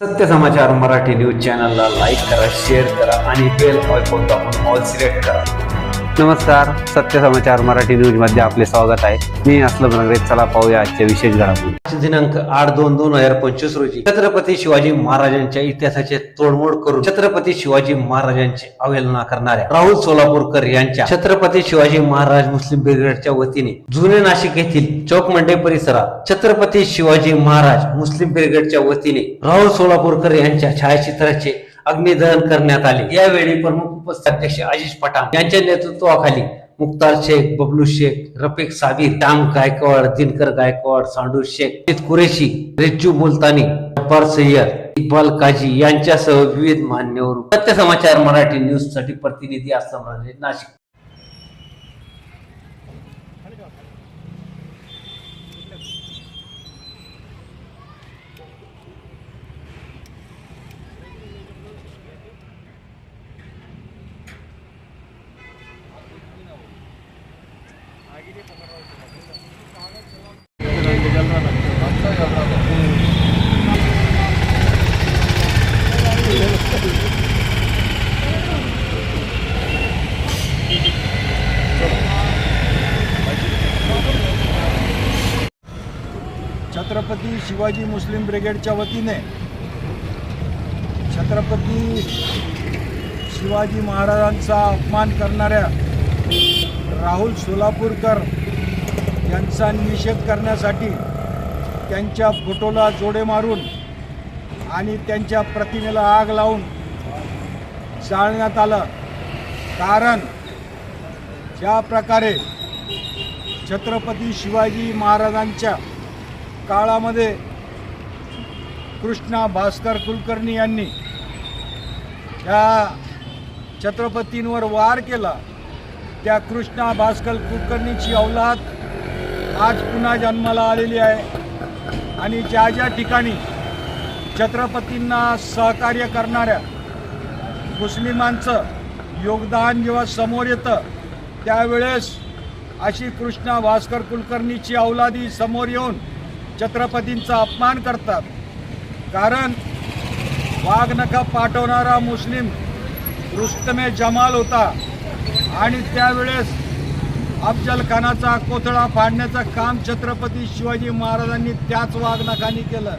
सत्य समाचार मराठी न्यूज चॅनलला लाईक करा शेअर करा आणि बेल आयकॉन दाबून ऑल सिलेक्ट करा. नमस्कार सत्य समाचार मराठी न्यूजमध्ये आपले स्वागत आहे. मी असलम नगरे चला पाहूया आजच्या विशेष घडामोडी. दिनांक आठ दोन दोन हजार पंचवीस रोजी छत्रपती शिवाजी महाराजांच्या इतिहासाचे तोडमोड करून छत्रपती शिवाजी महाराजांची अवहेलना करणाऱ्या राहुल सोलापूरकर यांच्या छत्रपती शिवाजी महाराज मुस्लिम ब्रिगेडच्या वतीने जुने नाशिक येथील चौक मंडे परिसरात छत्रपती शिवाजी महाराज मुस्लिम ब्रिगेडच्या वतीने राहुल सोलापूरकर यांच्या छायाचित्राचे अग्निदहन करण्यात आले. यावेळी प्रमुख उपस्थाध्यक्ष अध्यक्ष आशिष पठाण यांच्या नेतृत्वाखाली मुक्तार शेख बबलू शेख रफिक साबीर श्याम गायकवाड दिनकर गायकवाड सांडू शेख कुरेशी रिच्चू मुलतानी जब्बार सय्यद इक्बाल काजी यांच्यासह विविध मान्यवर सत्य समाचार मराठी न्यूजसाठी प्रतिनिधी असल्यामुळे नाशिक. छत्रपती शिवाजी मुस्लिम ब्रिगेडच्या वतीने छत्रपती शिवाजी महाराजांचा अपमान करणाऱ्या राहुल सोलापूरकर यांचा निषेध करण्यासाठी त्यांच्या फोटोला जोडे मारून आणि त्यांच्या प्रतिमेला आग लावून जाळण्यात आलं. कारण ज्या प्रकारे छत्रपती शिवाजी महाराजांच्या काळामध्ये कृष्णा भास्कर कुलकर्णी यांनी या छत्रपतींवर वार केला त्या कृष्णा भास्कर कुलकर्णीची अवलाद आज पुन्हा जन्माला आलेली आहे. आणि ज्या ज्या ठिकाणी छत्रपतींना सहकार्य करणाऱ्या मुस्लिमांचं योगदान जेव्हा समोर येतं त्यावेळेस अशी कृष्णा भास्कर कुलकर्णीची अवलादी समोर येऊन छत्रपतींचा अपमान करतात. कारण वाघनखा पाठवणारा मुस्लिम रुस्तमे जमाल होता. आणि त्यावेळेस अफजलखानाचा कोथळा फाडण्याचं काम छत्रपती शिवाजी महाराजांनी त्याच वाघनखांनी केलं.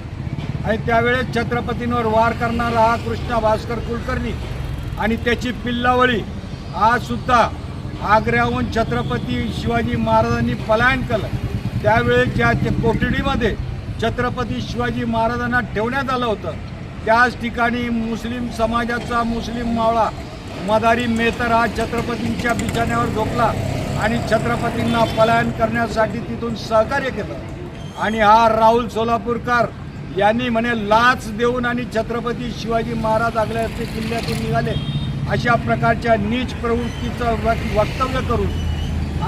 आणि त्यावेळेस छत्रपतींवर वार करणारा हा कृष्णा भास्कर कुलकर्णी आणि त्याची पिल्लावळी आज सुद्धा आग्र्याहून छत्रपती शिवाजी महाराजांनी पलायन केलं. त्यावेळेस ज्या ते कोठडीमध्ये छत्रपती शिवाजी महाराजांना ठेवण्यात आलं होतं. त्याच ठिकाणी मुस्लिम समाजाचा मुस्लिम मावळा मदारी मेहतर हा छत्रपतींच्या बिछाण्यावर झोपला आणि छत्रपतींना पलायन करण्यासाठी तिथून सहकार्य केलं. आणि हा राहुल सोलापूरकर यांनी म्हणे लाच देऊन आणि छत्रपती शिवाजी महाराज आगल्याचे किल्ल्यातून निघाले. अशा प्रकारच्या नीच प्रवृत्तीचं वक्तव्य करून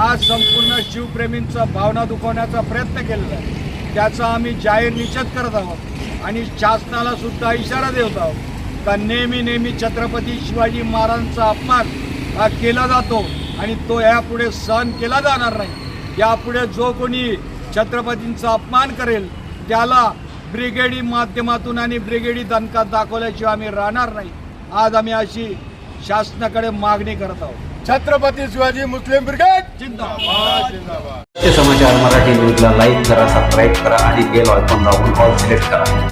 आज संपूर्ण शिवप्रेमींचं भावना दुखवण्याचा प्रयत्न केलेला आहे. त्याचा आम्ही जाहीर निषेध करत आहोत आणि शासनाला सुद्धा इशारा देत आहोत. का नेहमी नेहमी छत्रपती शिवाजी महाराजांचा अपमान हा केला जातो आणि तो यापुढे सहन केला जाणार नाही. यापुढे जो कोणी छत्रपतींचा अपमान करेल त्याला ब्रिगेडी माध्यमातून आणि ब्रिगेडी दणका दाखवल्याशिवाय आम्ही राहणार नाही. आज आम्ही अशी शासनाकडे मागणी करत आहोत. Chhatrapati Shivaji Muslim brigade! जिंदाबाद. जिंदाबाद सत्य समाचार मराठी न्यूजला लाईक करा सबस्क्राईब करा आणि बेल आयकॉन दाबून ऑल सिलेक्ट करा.